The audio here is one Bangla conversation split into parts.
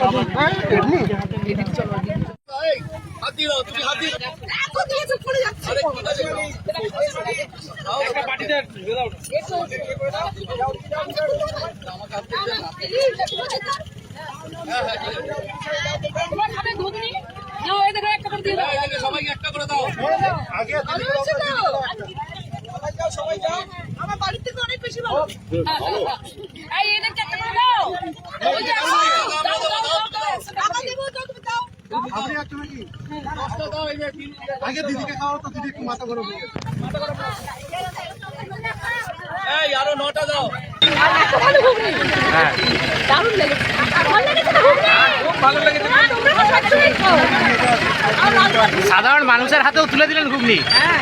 তোমার একটা করে দাও। সবাইকে একটা করে দাও। আমার বাড়ির থেকে অনেক বেশি ভালো। এই এদেরকে একটা করে আগে দিদিকে খাওয়াও তো দিদি একটু মাথা গরম হয়ে এই আরও নটা দাও। এত দারুণ লেগেছে সাধারণ মানুষের হাতেও তুলে দিলেন ঘুগনি। হ্যাঁ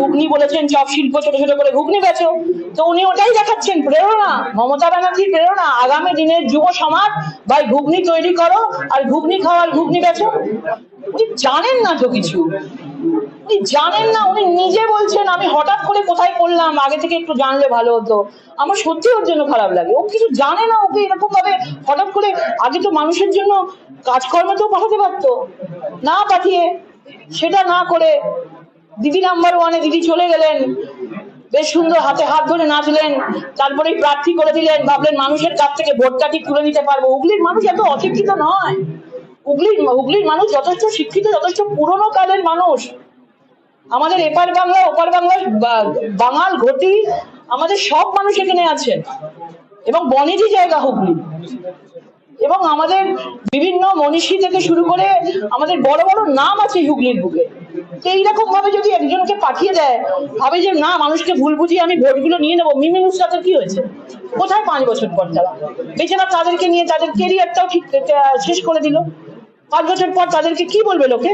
ঘুগনি বলেছেন চপ শিল্প ছোট ছোট করে ঘুগনি বেচো। তো উনি ওটাই দেখাচ্ছেন প্রেরণা। মমতা ব্যানার্জির প্রেরণা। আগামী দিনের যুব সমাজ ভাই ঘুগনি তৈরি করো আর ঘুগনি খাওয়ার ঘুগনি বেচো। উনি জানেন না তো কিছু। উনি জানেন না উনি নিজে বলছেন আমি হঠাৎ করে কোথায় পড়লাম আগে থেকে একটু জানলে ভালো হতো। আমার সত্যি ওর জন্য খারাপ লাগে। ও কিছু জানে না ওকে এরকম ভাবে হঠাৎ করে আগে তো মানুষের জন্য কাজকর্মেতেও পাঠাতে পারতো। না পাঠিয়ে, সেটা না করে দিদি নাম্বার ওয়ানে দিদি চলে গেলেন। বেশ সুন্দর হাতে হাত ধরে নাচলেন, তারপরে প্রার্থী করে দিলেন, ভাবলেন মানুষের কাছ থেকে ভোটটা ঠিক তুলে নিতে পারব। হুগলির মানুষ এত অশিক্ষিত নয়। হুগলির হুগলির মানুষ যথেষ্ট শিক্ষিত, যথেষ্ট পুরনো কালের মানুষ। আমাদের এপার বাংলা, ওপার বাংলার বাঙাল ঘটি আমাদের সব মানুষ এখানে আছেন এবং বনেদি জায়গা হুগলি এবং আমাদের বিভিন্ন মনীষী থেকে শুরু করে আমাদের বড় বড় নাম আছে হুগলির বুকে। তো এইরকম ভাবে যদি একজনকে পাঠিয়ে দেয়, ভাবে যে না, মানুষকে ভুল বুঝিয়ে আমি ভোটগুলো নিয়ে নেব, মিমি নুসরাতের কি হয়েছে? কোথায় পাঁচ বছর পর তারা? বেচারা তাদেরকে নিয়ে, তাদের কেরিয়ারটাও ঠিক শেষ করে দিল। পাঁচ বছর পর তাদেরকে কি বলবে লোকে?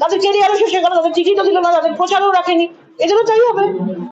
তাদের কেরিয়ারও শেষ হয়ে গেল তাদের টিকিটও দিল না তাদের প্রচারও রাখেনি। এজন্য তাই হবে।